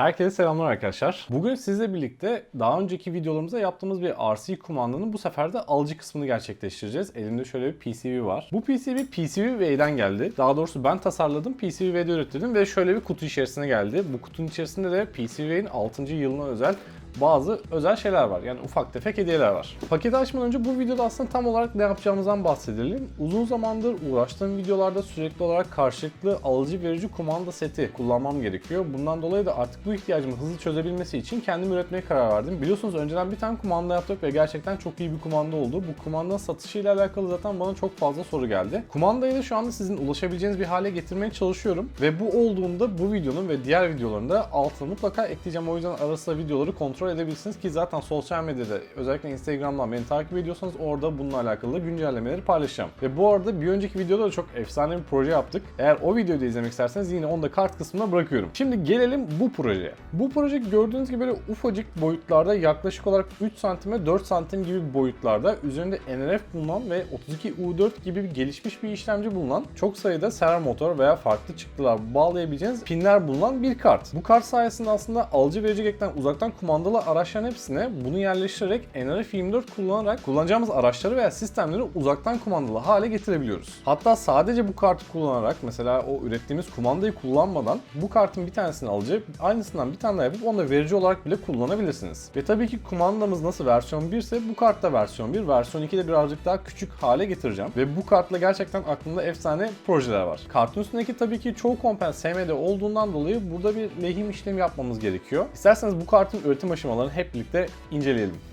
Herkese selamlar arkadaşlar. Bugün sizle birlikte daha önceki videolarımızda yaptığımız bir RC kumandanın bu sefer de alıcı kısmını gerçekleştireceğiz. Elimde şöyle bir PCB var. Bu PCB PCBWay'den geldi. Daha doğrusu ben tasarladım, PCBWay'de ürettirdim ve şöyle bir kutu içerisine geldi. Bu kutunun içerisinde de PCBWay'in 6. yılına özel bazı özel şeyler var. Yani ufak tefek hediyeler var. Paketi açmadan önce bu videoda aslında tam olarak ne yapacağımızdan bahsedelim. Uzun zamandır uğraştığım videolarda sürekli olarak karşılıklı alıcı verici kumanda seti kullanmam gerekiyor. Bundan dolayı da artık bu ihtiyacımı hızlı çözebilmesi için kendim üretmeye karar verdim. Biliyorsunuz önceden bir tane kumanda yaptık ve gerçekten çok iyi bir kumanda oldu. Bu kumandanın satışıyla alakalı zaten bana çok fazla soru geldi. Kumandayı da şu anda sizin ulaşabileceğiniz bir hale getirmeye çalışıyorum. Ve bu olduğunda bu videonun ve diğer videolarında altına mutlaka ekleyeceğim. O yüzden arasında videoları kontrol edebilirsiniz ki zaten sosyal medyada özellikle Instagram'dan beni takip ediyorsanız orada bununla alakalı güncellemeleri paylaşacağım. Ve bu arada bir önceki videoda da çok efsane bir proje yaptık. Eğer o videoyu da izlemek isterseniz yine onu da kart kısmına bırakıyorum. Şimdi gelelim bu projeye. Bu proje gördüğünüz gibi böyle ufacık boyutlarda yaklaşık olarak 3 santime 4 santim gibi boyutlarda üzerinde NRF bulunan ve 32U4 gibi gelişmiş bir işlemci bulunan çok sayıda servo motor veya farklı çıktılar bağlayabileceğiniz pinler bulunan bir kart. Bu kart sayesinde aslında alıcı verici uzaktan kumandalı araçların hepsine bunu yerleştirerek NRF24 kullanarak kullanacağımız araçları veya sistemleri uzaktan kumandalı hale getirebiliyoruz. Hatta sadece bu kartı kullanarak mesela o ürettiğimiz kumandayı kullanmadan bu kartın bir tanesini alıcı aynısından bir tane daha yapıp onu da verici olarak bile kullanabilirsiniz. Ve tabii ki kumandamız nasıl versiyon 1 ise bu kartta versiyon 1, versiyon 2 de birazcık daha küçük hale getireceğim. Ve bu kartla gerçekten aklımda efsane projeler var. Kartın üstündeki tabii ki çoğu komponent SMD olduğundan dolayı burada bir lehim işlemi yapmamız gerekiyor. İsterseniz bu kartın üretim aşamalarını hep birlikte inceleyelim.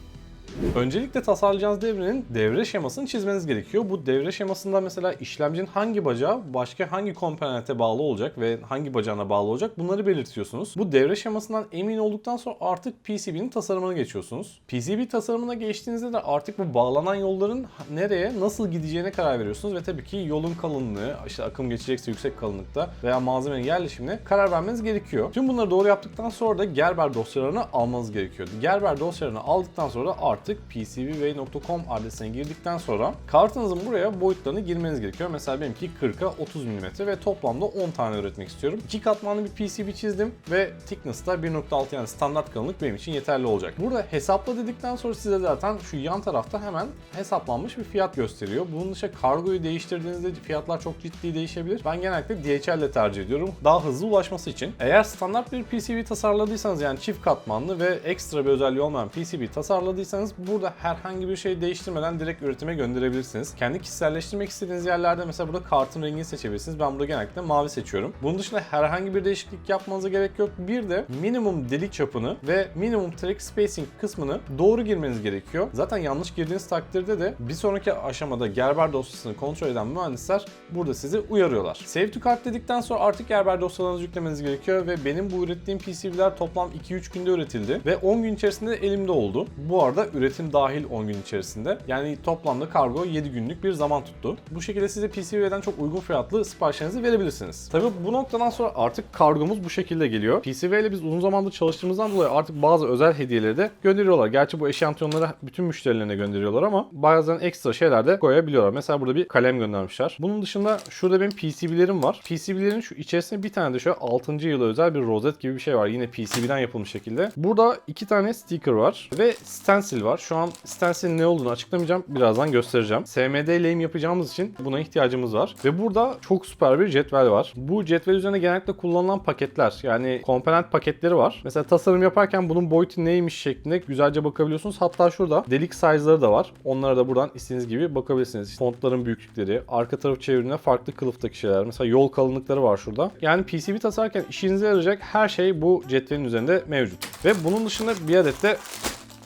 Öncelikle tasarlayacağınız devrenin devre şemasını çizmeniz gerekiyor. Bu devre şemasında mesela işlemcinin hangi bacağı başka hangi komponente bağlı olacak ve hangi bacağına bağlı olacak bunları belirtiyorsunuz. Bu devre şemasından emin olduktan sonra artık PCB'nin tasarımına geçiyorsunuz. PCB tasarımına geçtiğinizde de artık bu bağlanan yolların nereye nasıl gideceğine karar veriyorsunuz ve tabii ki yolun kalınlığı, işte akım geçecekse yüksek kalınlıkta veya malzemenin yerleşimine karar vermeniz gerekiyor. Tüm bunları doğru yaptıktan sonra da Gerber dosyalarını almanız gerekiyor. Gerber dosyalarını aldıktan sonra artık PCBWay.com adresine girdikten sonra kartınızın buraya boyutlarını girmeniz gerekiyor. Mesela benimki 40'a 30 mm ve toplamda 10 tane üretmek istiyorum. İki katmanlı bir PCB çizdim ve thickness da 1.6 yani standart kalınlık benim için yeterli olacak. Burada hesapla dedikten sonra size zaten şu yan tarafta hemen hesaplanmış bir fiyat gösteriyor. Bunun dışında kargoyu değiştirdiğinizde fiyatlar çok ciddi değişebilir. Ben genellikle DHL ile tercih ediyorum. Daha hızlı ulaşması için. Eğer standart bir PCB tasarladıysanız yani çift katmanlı ve ekstra bir özelliği olmayan PCB tasarladıysanız burada herhangi bir şey değiştirmeden direkt üretime gönderebilirsiniz. Kendi kişiselleştirmek istediğiniz yerlerde mesela burada kartın rengini seçebilirsiniz. Ben burada genellikle mavi seçiyorum. Bunun dışında herhangi bir değişiklik yapmanıza gerek yok. Bir de minimum delik çapını ve minimum track spacing kısmını doğru girmeniz gerekiyor. Zaten yanlış girdiğiniz takdirde de bir sonraki aşamada Gerber dosyasını kontrol eden mühendisler burada sizi uyarıyorlar. Save to cart dedikten sonra artık Gerber dosyalarınızı yüklemeniz gerekiyor ve benim bu ürettiğim PCB'ler toplam 2-3 günde üretildi ve 10 gün içerisinde elimde oldu. Bu arada üretim dahil 10 gün içerisinde. Yani toplamda kargo 7 günlük bir zaman tuttu. Bu şekilde size PCB'den çok uygun fiyatlı siparişlerinizi verebilirsiniz. Tabii bu noktadan sonra artık kargomuz bu şekilde geliyor. PCB ile biz uzun zamandır çalıştığımızdan dolayı artık bazı özel hediyeleri de gönderiyorlar. Gerçi bu eşantiyonları bütün müşterilerine gönderiyorlar ama bazen ekstra şeyler de koyabiliyorlar. Mesela burada bir kalem göndermişler. Bunun dışında şurada benim PCB'lerim var. PCB'lerin şu içerisinde bir tane de şöyle 6. yıla özel bir rozet gibi bir şey var. Yine PCB'den yapılmış şekilde. Burada iki tane sticker var ve stencil var. Şu an stencil'in ne olduğunu açıklamayacağım. Birazdan göstereceğim. SMD lehim yapacağımız için buna ihtiyacımız var. Ve burada çok süper bir cetvel var. Bu cetvel üzerine genellikle kullanılan paketler yani komponent paketleri var. Mesela tasarım yaparken bunun boyutu neymiş şeklinde güzelce bakabiliyorsunuz. Hatta şurada delik size'ları da var. Onlara da buradan istediğiniz gibi bakabilirsiniz. Fontların büyüklükleri, arka tarafı çevirdiğinde farklı kılıftaki şeyler. Mesela yol kalınlıkları var şurada. Yani PCB tasarlarken işinize yarayacak her şey bu cetvelin üzerinde mevcut. Ve bunun dışında bir adet de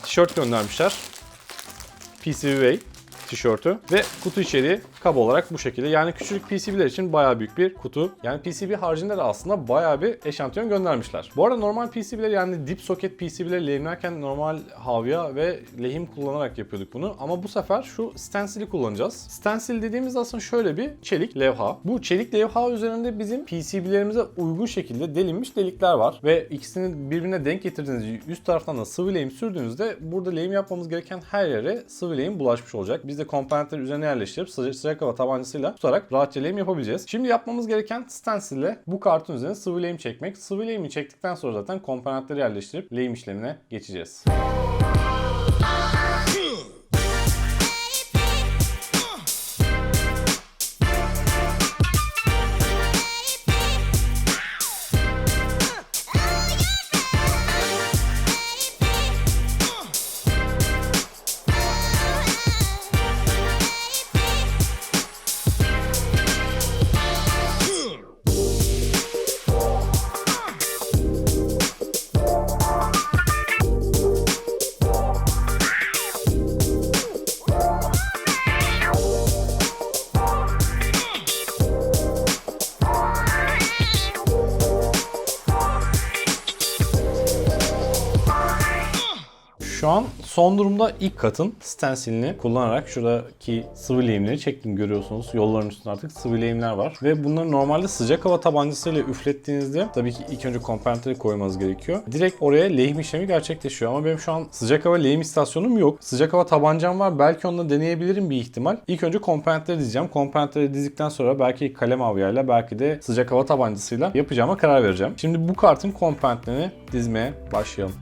tişört göndermişler. PCBWay tişörtü ve kutu içeriği kaba olarak bu şekilde. Yani küçük PCB'ler için bayağı büyük bir kutu. Yani PCB haricinde de aslında bayağı bir eşantiyon göndermişler. Bu arada normal PCB'ler yani dip socket PCB'leri lehimlerken normal havya ve lehim kullanarak yapıyorduk bunu. Ama bu sefer şu stencil'i kullanacağız. Stencil dediğimiz aslında şöyle bir çelik levha. Bu çelik levha üzerinde bizim PCB'lerimize uygun şekilde delinmiş delikler var. Ve ikisini birbirine denk getirdiğinizde üst taraftan da sıvı lehim sürdüğünüzde burada lehim yapmamız gereken her yere sıvı lehim bulaşmış olacak. Biz de komponentleri üzerine yerleştirip sıcak, sıcak hava tabancasıyla tutarak rahatça lehim yapabileceğiz. Şimdi yapmamız gereken stencil ile bu kartın üzerine sıvı lehim çekmek. Sıvı lehimi çektikten sonra zaten komponentleri yerleştirip lehim işlemine geçeceğiz. Şu an son durumda ilk katın stencilini kullanarak şuradaki sıvı lehimleri çektim görüyorsunuz. Yolların üstünde artık sıvı lehimler var. Ve bunları normalde sıcak hava tabancasıyla üflettiğinizde tabii ki ilk önce komponentleri koymanız gerekiyor. Direkt oraya lehim işlemi gerçekleşiyor. Ama benim şu an sıcak hava lehim istasyonum yok. Sıcak hava tabancam var. Belki onunla deneyebilirim bir ihtimal. İlk önce komponentleri dizeceğim. Komponentleri dizdikten sonra belki kalem avyayla belki de sıcak hava tabancasıyla yapacağıma karar vereceğim. Şimdi bu kartın komponentlerini dizmeye başlayalım.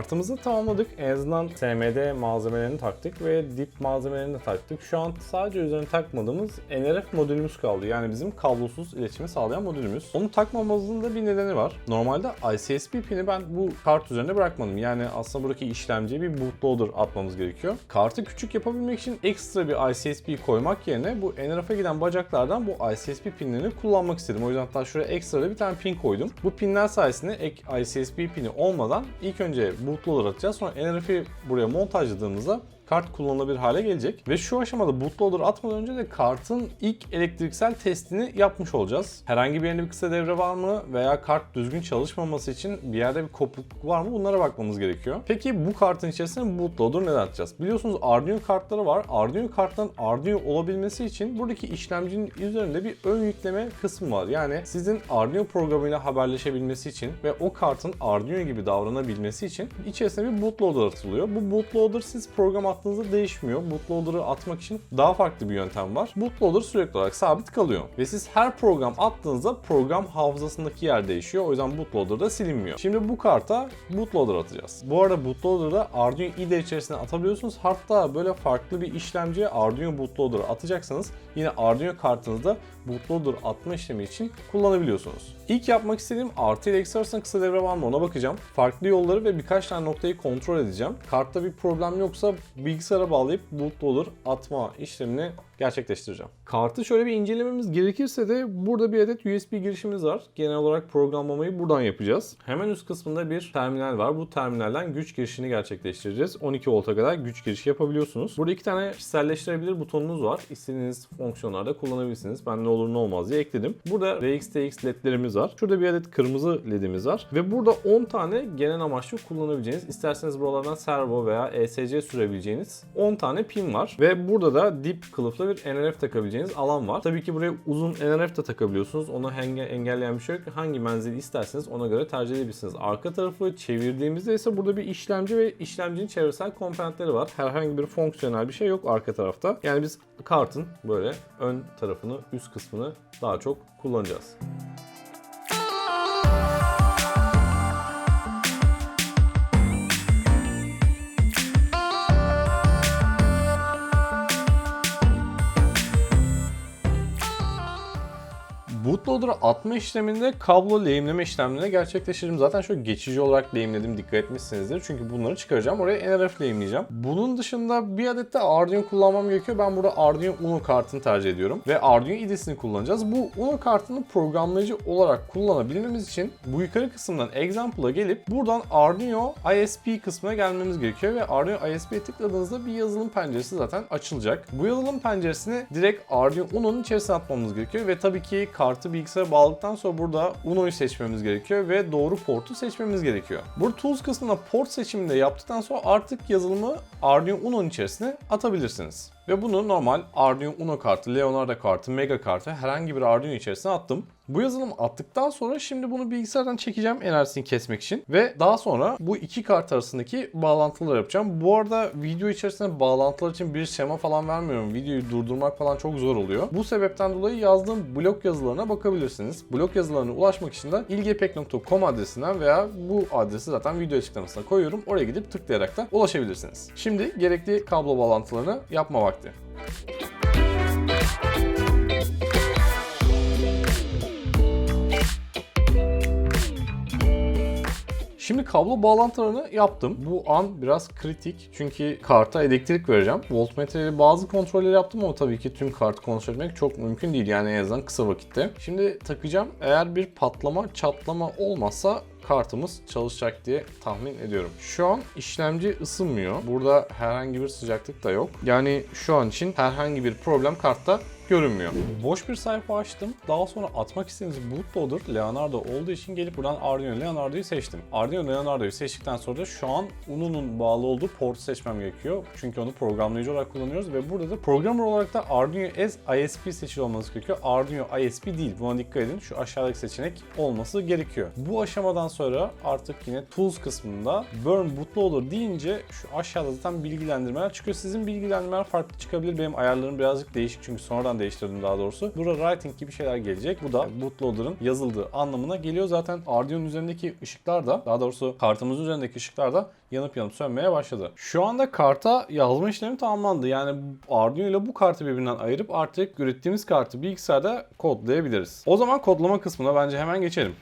Kartımızı tamamladık. En azından SMD malzemelerini taktık ve dip malzemelerini de taktık. Şu an sadece üzerine takmadığımız NRF modülümüz kaldı. Yani bizim kablosuz iletişimi sağlayan modülümüz. Onu takmamamızın da bir nedeni var. Normalde ICSP pini ben bu kart üzerine bırakmadım. Yani aslında buradaki işlemciye bir bootloader atmamız gerekiyor. Kartı küçük yapabilmek için ekstra bir ICSP koymak yerine bu NRF'e giden bacaklardan bu ICSP pinlerini kullanmak istedim. O yüzden hatta şuraya ekstra da bir tane pin koydum. Bu pinler sayesinde ek ICSP pini olmadan ilk önce bootloader atacağız. Sonra NRF'i buraya montajladığımızda kart kullanılabilir hale gelecek. Ve şu aşamada bootloader atmadan önce de kartın ilk elektriksel testini yapmış olacağız. Herhangi bir yerinde bir kısa devre var mı veya kart düzgün çalışmaması için bir yerde bir kopukluk var mı bunlara bakmamız gerekiyor. Peki bu kartın içerisine bootloader neden atacağız? Biliyorsunuz Arduino kartları var. Arduino kartların Arduino olabilmesi için buradaki işlemcinin üzerinde bir ön yükleme kısmı var. Yani sizin Arduino programıyla haberleşebilmesi için ve o kartın Arduino gibi davranabilmesi için içerisine bir bootloader atılıyor. Bu bootloader siz program attığınızda değişmiyor. Bootloader'ı atmak için daha farklı bir yöntem var. Bootloader sürekli olarak sabit kalıyor. Ve siz her program attığınızda program hafızasındaki yer değişiyor. O yüzden bootloader silinmiyor. Şimdi bu karta bootloader atacağız. Bu arada bootloader'da Arduino IDE içerisine atabiliyorsunuz. Hatta böyle farklı bir işlemciye Arduino bootloader atacaksanız yine Arduino kartınızda bootloader atma işlemi için kullanabiliyorsunuz. İlk yapmak istediğim artı ile eksi arasında kısa devre var mı ona bakacağım. Farklı yolları ve birkaç tane noktayı kontrol edeceğim. Kartta bir problem yoksa bilgisayara bağlayıp bootloader atma işlemini gerçekleştireceğim. Kartı şöyle bir incelememiz gerekirse de burada bir adet USB girişimiz var. Genel olarak programlamayı buradan yapacağız. Hemen üst kısmında bir terminal var. Bu terminalden güç girişini gerçekleştireceğiz. 12 volta kadar güç girişi yapabiliyorsunuz. Burada iki tane kişiselleştirebilir butonunuz var. İstediğiniz fonksiyonlarda kullanabilirsiniz. Ben ne olur ne olmaz diye ekledim. Burada RxTx ledlerimiz var. Şurada bir adet kırmızı ledimiz var. Ve burada 10 tane genel amaçlı kullanabileceğiniz, isterseniz buralardan servo veya ESC sürebileceğiniz 10 tane pin var. Ve burada da dip kılıflı bir NRF takabileceğiniz alan var. Tabii ki buraya uzun NRF de takabiliyorsunuz. Enge- engelleyen bir şey yok. Hangi menzili isterseniz ona göre tercih edebilirsiniz. Arka tarafı çevirdiğimizde ise burada bir işlemci ve işlemcinin çevresel komponentleri var. Herhangi bir fonksiyonel bir şey yok arka tarafta. Yani biz kartın böyle ön tarafını, üst kısmını daha çok kullanacağız. Bootloader'ı atma işleminde kablo lehimleme işlemlerini gerçekleştirdim. Zaten şöyle geçici olarak lehimledim dikkat etmişsinizdir. Çünkü bunları çıkaracağım. Oraya NRF lehimleyeceğim. Bunun dışında bir adet de Arduino kullanmam gerekiyor. Ben burada Arduino Uno kartını tercih ediyorum. Ve Arduino IDE'sini kullanacağız. Bu Uno kartını programlayıcı olarak kullanabilmemiz için bu yukarı kısımdan Example'a gelip buradan Arduino ISP kısmına gelmemiz gerekiyor. Ve Arduino ISP'ye tıkladığınızda bir yazılım penceresi zaten açılacak. Bu yazılım penceresini direkt Arduino Uno'nun içerisine atmamız gerekiyor. Ve tabii ki kartı bilgisayara bağladıktan sonra burada Uno'yu seçmemiz gerekiyor ve doğru portu seçmemiz gerekiyor. Burada Tools kısmında port seçimini de yaptıktan sonra artık yazılımı Arduino Uno'nun içerisine atabilirsiniz. Ve bunu normal Arduino Uno kartı, Leonardo kartı, Mega kartı herhangi bir Arduino içerisine attım. Bu yazılımı attıktan sonra şimdi bunu bilgisayardan çekeceğim enerjisini kesmek için. Ve daha sonra bu iki kart arasındaki bağlantıları yapacağım. Bu arada video içerisinde bağlantılar için bir şema falan vermiyorum. Videoyu durdurmak falan çok zor oluyor. Bu sebepten dolayı yazdığım blog yazılarına bakabilirsiniz. Blog yazılarına ulaşmak için de ilgepek.com adresinden veya bu adresi zaten video açıklamasına koyuyorum. Oraya gidip tıklayarak da ulaşabilirsiniz. Şimdi gerekli kablo bağlantılarını yapma vakti. Şimdi kablo bağlantılarını yaptım. Bu an biraz kritik çünkü karta elektrik vereceğim. Voltmetreyle bazı kontrolleri yaptım ama tabii ki tüm kartı kontrol etmek çok mümkün değil yani en azından kısa vakitte. Şimdi takacağım. Eğer bir patlama, çatlama olmazsa kartımız çalışacak diye tahmin ediyorum. Şu an işlemci ısınmıyor. Burada herhangi bir sıcaklık da yok. Yani şu an için herhangi bir problem kartta görünmüyor. Boş bir sayfa açtım. Daha sonra atmak istediğiniz bootloader Leonardo olduğu için gelip buradan Arduino Leonardo'yu seçtim. Arduino Leonardo'yu seçtikten sonra da şu an Uno'nun bağlı olduğu portu seçmem gerekiyor. Çünkü onu programlayıcı olarak kullanıyoruz ve burada da programmer olarak da Arduino as ISP seçili olması gerekiyor. Arduino ISP değil. Buna dikkat edin. Şu aşağıdaki seçenek olması gerekiyor. Bu aşamadan sonra artık yine Tools kısmında Burn Bootloader deyince şu aşağıda zaten bilgilendirmeler çıkıyor. Sizin bilgilendirmeler farklı çıkabilir. Benim ayarlarım birazcık değişik çünkü sonradan değiştirdim daha doğrusu. Burada writing gibi şeyler gelecek. Bu da bootloader'ın yazıldığı anlamına geliyor. Zaten Arduino'nun üzerindeki ışıklar da daha doğrusu kartımızın üzerindeki ışıklar da yanıp yanıp sönmeye başladı. Şu anda karta yazma işlemi tamamlandı. Yani Arduino ile bu kartı birbirinden ayırıp artık ürettiğimiz kartı bilgisayarda kodlayabiliriz. O zaman kodlama kısmına bence hemen geçelim.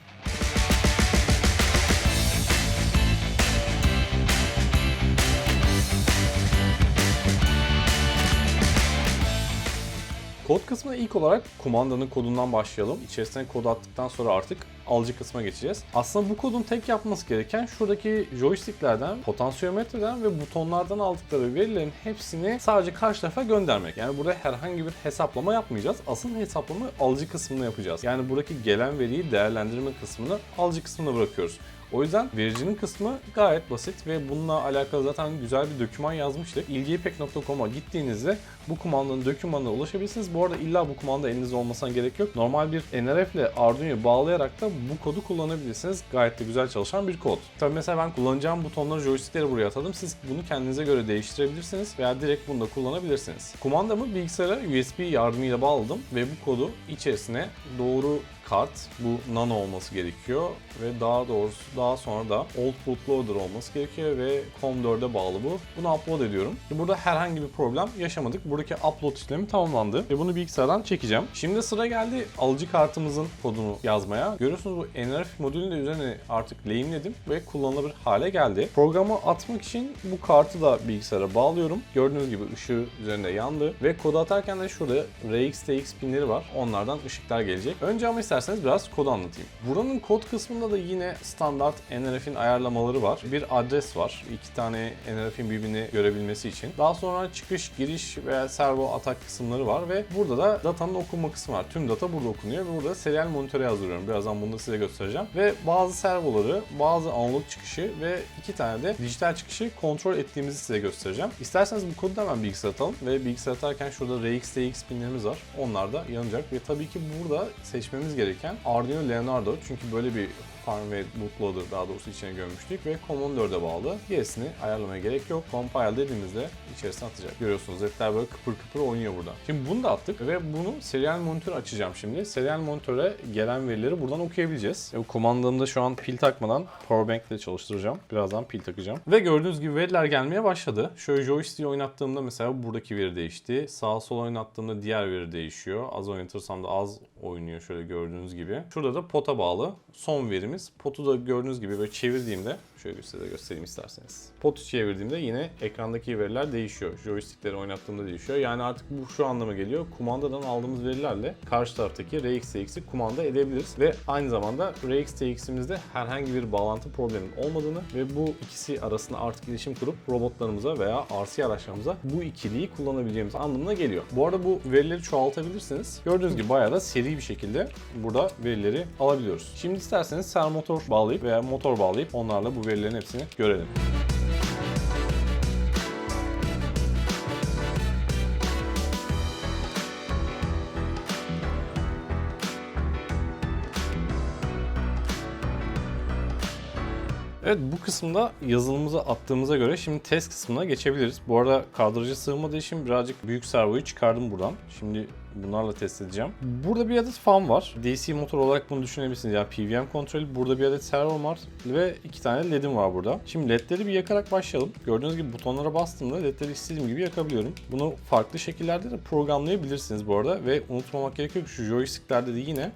Kod kısmına ilk olarak kumandanın kodundan başlayalım. İçerisine kod attıktan sonra artık alıcı kısma geçeceğiz. Aslında bu kodun tek yapması gereken şuradaki joysticklerden, potansiyometreden ve butonlardan aldıkları verilerin hepsini sadece karşı tarafa göndermek. Yani burada herhangi bir hesaplama yapmayacağız. Asıl hesaplama alıcı kısmında yapacağız. Yani buradaki gelen veriyi değerlendirme kısmını alıcı kısmına bırakıyoruz. O yüzden vericinin kısmı gayet basit ve bununla alakalı zaten güzel bir doküman yazmıştık. ilgiyipek.com'a gittiğinizde bu kumandanın dokümanına ulaşabilirsiniz. Bu arada illa bu kumanda elinizde olmasına gerek yok. Normal bir NRF ile Arduino'yu bağlayarak da bu kodu kullanabilirsiniz. Gayet de güzel çalışan bir kod. Tabii mesela ben kullanacağım butonları, joystickleri buraya atadım. Siz bunu kendinize göre değiştirebilirsiniz veya direkt bunu da kullanabilirsiniz. Kumandamı bilgisayara USB yardımıyla bağladım ve bu kodu içerisine doğru kart bu nano olması gerekiyor ve daha doğrusu daha sonra da old bootloader olması gerekiyor ve COM4'e bağlı bu. Bunu upload ediyorum. Burada herhangi bir problem yaşamadık. Buradaki upload işlemi tamamlandı ve bunu bilgisayardan çekeceğim. Şimdi sıra geldi alıcı kartımızın kodunu yazmaya. Görüyorsunuz bu NRF modülünü de üzerine artık lehimledim ve kullanılabilir hale geldi. Programı atmak için bu kartı da bilgisayara bağlıyorum. Gördüğünüz gibi ışığı üzerinde yandı ve kodu atarken de şurada RX, TX pinleri var. Onlardan ışıklar gelecek. Önce ama isterseniz biraz kodu anlatayım. Buranın kod kısmında da yine standart NRF'in ayarlamaları var. Bir adres var. İki tane NRF'in birbirini görebilmesi için. Daha sonra çıkış, giriş veya servo atak kısımları var ve burada da datanın okunma kısmı var. Tüm data burada okunuyor ve burada serial monitöre yazdırıyorum. Birazdan bunu da size göstereceğim. Ve bazı servoları, bazı analog çıkışı ve iki tane de dijital çıkışı kontrol ettiğimizi size göstereceğim. İsterseniz bu kodu da hemen bilgisayara atalım ve bilgisayara atarken şurada RX, TX pinlerimiz var. Onlar da yanacak ve tabii ki burada seçmemiz gereken Arduino Leonardo. Çünkü böyle bir firmware bootloader daha doğrusu içine gömmüştük ve Common 4'e bağlı. Gerisini ayarlamaya gerek yok. Compile dediğimizde içerisine atacak. Görüyorsunuz zetler böyle kıpır kıpır oynuyor burada. Şimdi bunu da attık ve bunu serial monitör açacağım şimdi. Serial monitöre gelen verileri buradan okuyabileceğiz. E, kumandamda şu an pil takmadan powerbank ile çalıştıracağım. Birazdan pil takacağım. Ve gördüğünüz gibi veriler gelmeye başladı. Şöyle joystick'i oynattığımda mesela buradaki veri değişti. Sağa sola oynattığımda diğer veri değişiyor. Az oynatırsam da az oynuyor şöyle gördüğünüz gibi. Şurada da pota bağlı son verimiz. Potu da gördüğünüz gibi böyle çevirdiğimde şöyle size göstereyim isterseniz. Potu çevirdiğimde yine ekrandaki veriler değişiyor. Joystickleri oynattığımda değişiyor. Yani artık bu şu anlama geliyor. Kumandadan aldığımız verilerle karşı taraftaki RxTX'i kumanda edebiliriz. Ve aynı zamanda RxTX'imizde herhangi bir bağlantı probleminin olmadığını ve bu ikisi arasında artık iletişim kurup robotlarımıza veya RC araçlarımıza bu ikiliyi kullanabileceğimiz anlamına geliyor. Bu arada bu verileri çoğaltabilirsiniz. Gördüğünüz gibi bayağı da seri bir şekilde burada verileri alabiliyoruz. Şimdi isterseniz servo motor bağlayıp veya motor bağlayıp onlarla bu verilerin hepsini görelim. Evet bu kısımda yazılımımızı attığımıza göre şimdi test kısmına geçebiliriz. Bu arada kadraja sığmadığı için birazcık büyük servoyu çıkardım buradan. Şimdi bunlarla test edeceğim. Burada bir adet fan var. DC motor olarak bunu düşünebilirsiniz. Yani PWM kontrolü. Burada bir adet servo var ve iki tane LED'im var burada. Şimdi LED'leri bir yakarak başlayalım. Gördüğünüz gibi butonlara bastığımda LED'leri istediğim gibi yakabiliyorum. Bunu farklı şekillerde de programlayabilirsiniz bu arada ve unutmamak gerekiyor ki şu joysticklerde de yine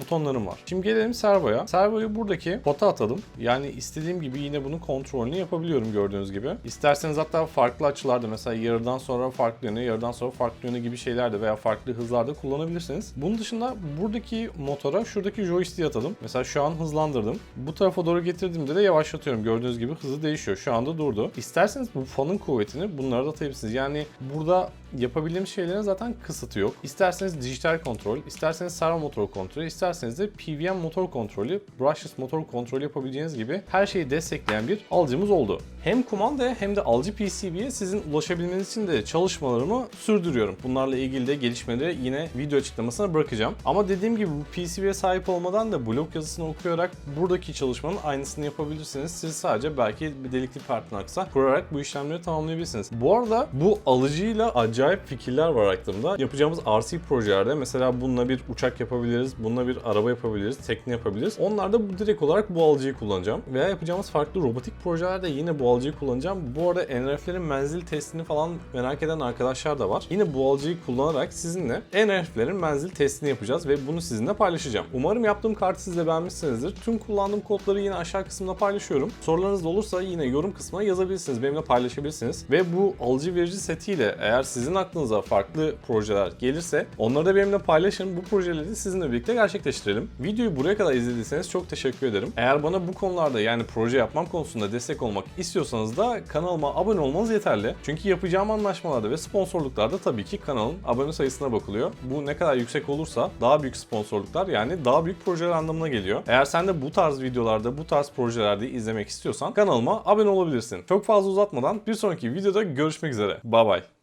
butonlarım var. Şimdi gelelim servoya. Servoyu buradaki pota atalım. Yani istediğim gibi yine bunun kontrolünü yapabiliyorum gördüğünüz gibi. İsterseniz hatta farklı açılarda mesela yarıdan sonra farklı yöne, yarıdan sonra farklı yöne gibi şeylerde veya farklı hızlarda kullanabilirsiniz. Bunun dışında buradaki motora şuradaki joystick'i atalım. Mesela şu an hızlandırdım. Bu tarafa doğru getirdiğimde de yavaşlatıyorum. Gördüğünüz gibi hızı değişiyor. Şu anda durdu. İsterseniz bu fanın kuvvetini bunlara da atabilirsiniz. Yani burada yapabildiğimiz şeylerin zaten kısıtı yok. İsterseniz dijital kontrol, isterseniz servo motor kontrolü, isterseniz de PWM motor kontrolü, brushless motor kontrolü yapabileceğiniz gibi her şeyi destekleyen bir alıcımız oldu. Hem kumandaya hem de alıcı PCB'ye sizin ulaşabilmeniz için de çalışmalarımı sürdürüyorum. Bunlarla ilgili de gelişmeleri yine video açıklamasına bırakacağım. Ama dediğim gibi bu PCB'ye sahip olmadan da blok yazısını okuyarak buradaki çalışmanın aynısını yapabilirsiniz. Siz sadece belki bir delikli partner aksa kurarak bu işlemleri tamamlayabilirsiniz. Bu arada bu alıcıyla acayip fikirler var aklımda. Yapacağımız RC projelerde mesela bununla bir uçak yapabiliriz, bununla bir araba yapabiliriz, tekne yapabiliriz. Onlarda direkt olarak bu alıcıyı kullanacağım. Veya yapacağımız farklı robotik projelerde yine bu alıcıyı kullanacağım. Bu arada NRF'lerin menzil testini falan merak eden arkadaşlar da var. Yine bu alıcıyı kullanarak sizinle NRF'lerin menzil testini yapacağız ve bunu sizinle paylaşacağım. Umarım yaptığım kartı siz de beğenmişsinizdir. Tüm kullandığım kodları yine aşağı kısımda paylaşıyorum. Sorularınız da olursa yine yorum kısmına yazabilirsiniz. Benimle paylaşabilirsiniz. Ve bu alıcı verici setiyle eğer sizin aklınıza farklı projeler gelirse onları da benimle paylaşın. Bu projeleri sizinle birlikte gerçekleştirelim. Videoyu buraya kadar izlediyseniz çok teşekkür ederim. Eğer bana bu konularda yani proje yapmam konusunda destek olmak istiyorsanız da kanalıma abone olmanız yeterli. Çünkü yapacağım anlaşmalarda ve sponsorluklarda tabii ki kanalın abone sayısına bakılıyor. Bu ne kadar yüksek olursa daha büyük sponsorluklar yani daha büyük projeler anlamına geliyor. Eğer sen de bu tarz videolarda, bu tarz projelerde izlemek istiyorsan kanalıma abone olabilirsin. Çok fazla uzatmadan bir sonraki videoda görüşmek üzere. Bye bye.